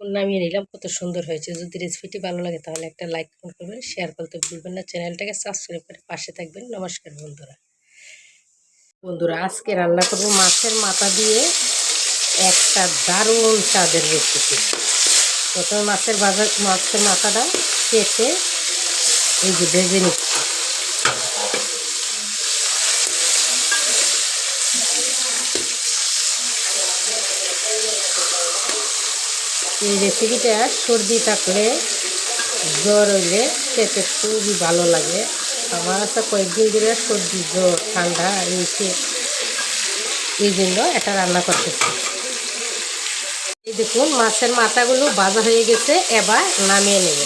নামিয়ে নিলাম। কত সুন্দর হয়েছে। যদি রেসিপিটি ভালো লাগে তাহলে একটা লাইক করবেন শেয়ার করতে ভুলবেন না। চ্যানেলটাকে সাবস্ক্রাইব করে পাশে থাকবেন। নমস্কার বন্ধুরা। বন্ধুরা, আজকে রান্না করব মাছের মাথা দিয়ে একটা দারুণ স্বাদের রেসিপি প্রথমে মাছের বাজার মাছের মাথাটা কেটে এই যে ভেজে নিচ্ছি। এই রেসিপিটা সর্দি থাকলে জ্বর হইলে খেতে খুবই ভালো লাগে। আমার আছে কয়েকদিন ধরে সর্দি, জ্বর, ঠান্ডা এইছে এই জন্য এটা রান্না করতেছি। এই দেখুন, মাছের মাথাগুলো ভাজা হয়ে গেছে, এবার নামিয়ে নেব।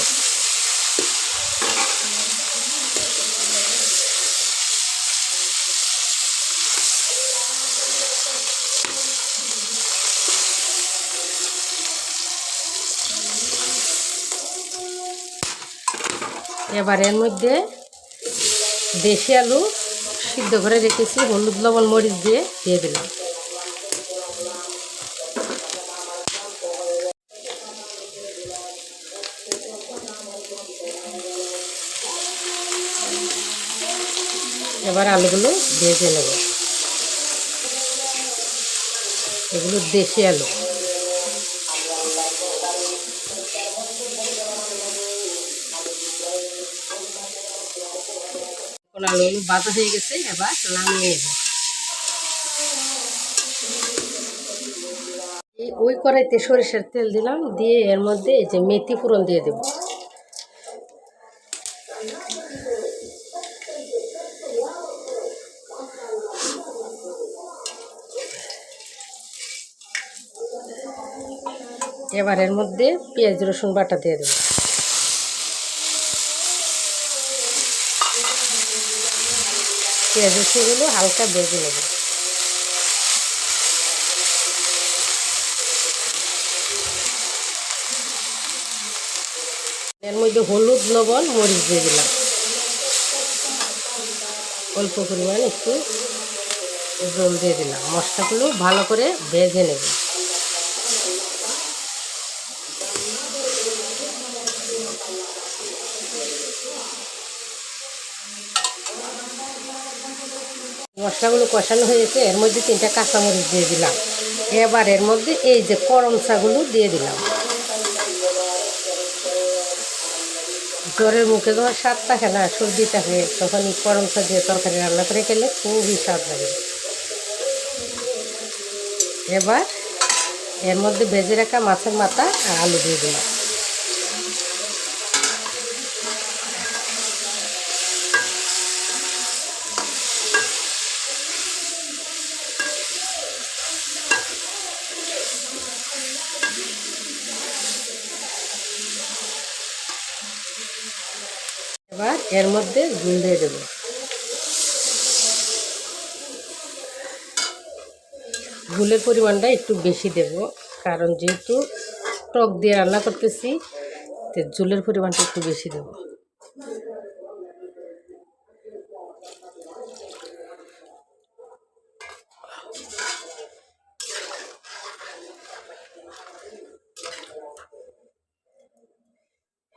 এবার এর মধ্যে দেশি আলু সিদ্ধ করে রেখেছি, হলুদ, লবণ, মরিচ দিয়ে দিয়ে দিলাম। এবার আলুগুলো ভেজে নেব। এগুলো দেশি আলু। এখন আলুগুলো হয়ে গেছে, এবার নামিয়ে ওই কড়াইতে সরিষার তেল দিলাম, দিয়ে এর মধ্যে এই যে মেথি ফোড়ন দিয়ে দেব। এবার এর মধ্যে পেঁয়াজ, রসুন বাটা দিয়ে দেবো। পেঁয়াজ রসুনগুলো হালকা ভেজে নেব। এর মধ্যে হলুদ, লবণ, মরিচ দিয়ে দিলাম। অল্প পরিমাণ একটু জল দিয়ে দিলাম। মশলাগুলো ভালো করে ভেজে নেব। মশলাগুলো কষানো হয়েছে, এর মধ্যে তিনটা কাঁচামরিচ দিয়ে দিলাম। এবার এর মধ্যে এই যে করমচাগুলো দিয়ে দিলাম। জ্বরের মুখে যখন স্বাদ থাকে না, সর্দি থাকে তখন করমচা দিয়ে তরকারি রান্না করে খেলে খুবই স্বাদ লাগে। এবার এর মধ্যে ভেজে রাখা মাছের মাথা আর আলু দিয়ে দিলাম। এবার এর মধ্যে দিয়ে দেবো। ঝুলের পরিমাণটা একটু বেশি দেব, কারণ যেহেতু টক দিয়ে রান্না করতেছি, তো ঝুলের পরিমাণটা একটু বেশি দেব।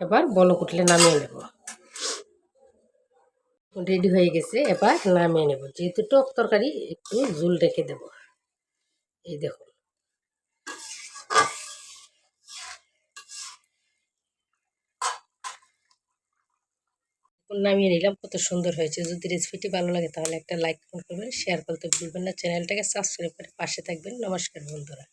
এবার বলক উঠলে নামিয়ে নেব। রেডি হয়ে গেছে, এবার নামিয়ে নেব। যেহেতু টক তরকারি, একটু জুল রেখে দেব। এই দেখুন। নামিয়ে নিলাম, কত সুন্দর হয়েছে। যদি রেসিপিটি ভালো লাগে, তাহলে একটা লাইক করবেন শেয়ার করতে ভুলবেন না। চ্যানেলটাকে সাবস্ক্রাইব করে পাশে থাকবেন। নমস্কার বন্ধুরা।